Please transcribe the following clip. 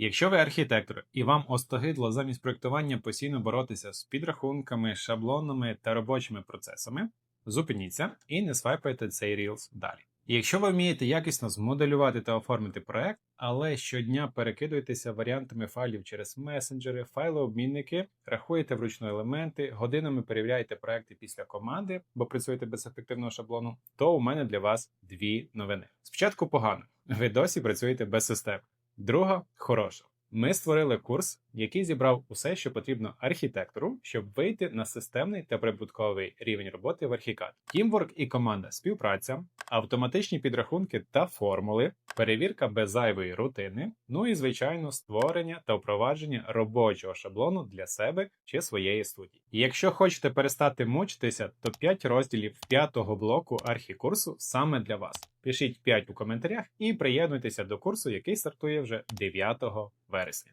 Якщо ви архітектор і вам остогидло замість проєктування постійно боротися з підрахунками, шаблонами та робочими процесами, зупиніться і не свайпайте цей Reels далі. Якщо ви вмієте якісно змоделювати та оформити проект, але щодня перекидуєтеся варіантами файлів через месенджери, файлообмінники, рахуєте вручну елементи, годинами перевіряєте проекти після команди, бо працюєте без ефективного шаблону, то у мене для вас дві новини. Спочатку погано, ви досі працюєте без систем. Друга хороша. Ми створили курс, який зібрав усе, що потрібно архітектору, щоб вийти на системний та прибутковий рівень роботи в архікад. Тімворк і команда співпраця, автоматичні підрахунки та формули, перевірка без зайвої рутини, ну і звичайно створення та впровадження робочого шаблону для себе чи своєї студії. І якщо хочете перестати мучитися, то 5 розділів 5-го блоку архікурсу саме для вас. Пишіть 5 у коментарях і приєднуйтеся до курсу, який стартує вже 9 вересня.